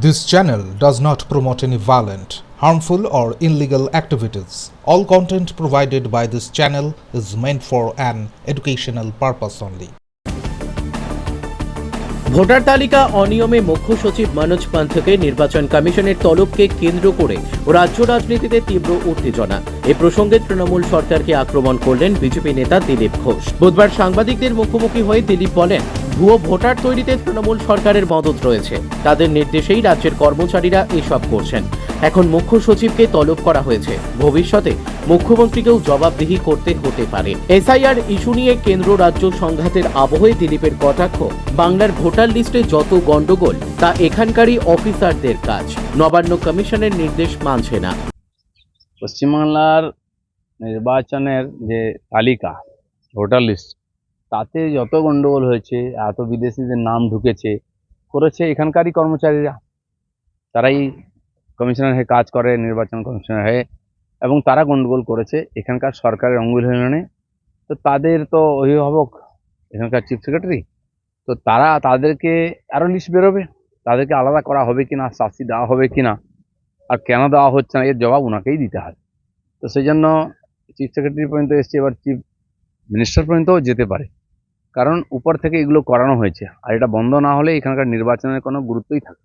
This channel does not promote any violent, harmful, or illegal activities. All content provided by this channel is meant for an educational purpose only. Voter তালিকা অনিয়মে মুখ্য সচিব মনোজ পান্থকে নির্বাচন কমিশনের তলবকে কেন্দ্র করে রাজ্য রাজনীতিতে তীব্র উত্তেজনা এ প্রসঙ্গে তৃণমূল সরকারকে আক্রমণ করলেন বিজেপি নেতা দিলীপ ঘোষ বুধবার সাংবাদিকদের মুখোমুখি হয়ে দিলীপ বলেন ভুয়ো ভোটার তৈরিতে তৃণমূল সরকারের মদত রয়েছে। তাদের নির্দেশেই রাজ্যের কর্মচারীরা এসব করছেন। এখন মুখ্য সচিবকে তলব করা হয়েছে। ভবিষ্যতে মুখ্যমন্ত্রীকেও জবাবদিহি করতে হতে পারে। এসআইআর ইস্যু নিয়ে কেন্দ্র রাজ্য সংঘাতের আবহে দিলীপের কটাক্ষ। বাংলার ভোটার লিস্টে যত গন্ডগোল তা এখানকারই অফিসারদের কাজ। নবান্ন কমিশনের নির্দেশ মানছে না। পশ্চিমবাংলার নির্বাচনের যে তালিকা, ভোটার লিস্ট তাতে যত গণ্ডগোল হয়েছে, এত বিদেশিদের নাম ঢুকেছে, করেছে এখানকারই কর্মচারীরা। তারাই কমিশনার হয়ে কাজ করে, নির্বাচন কমিশনার হয়ে, এবং তারা গণ্ডগোল করেছে এখানকার সরকারের অঙ্গুল হয়ে তো তাদের তো অভিভাবক, এখানকার চিফ সেক্রেটারি তো তারা তাদেরকে আরও লিস্ট বেরোবে। তাদেরকে আলাদা করা হবে কি না শাস্তি দেওয়া হবে কি না আর কেন দেওয়া হচ্ছে না, এর জবাব ওনাকেই দিতে হবে তো সেই জন্য চিফ সেক্রেটারি পর্যন্ত এসছে, এবার চিফ মিনিস্টার পর্যন্তও যেতে পারে। কারণ উপর থেকে এগুলো করানো হয়েছে আর এটা বন্ধ না হলে এখানকার নির্বাচনের কোনো গুরুত্বই থাকে।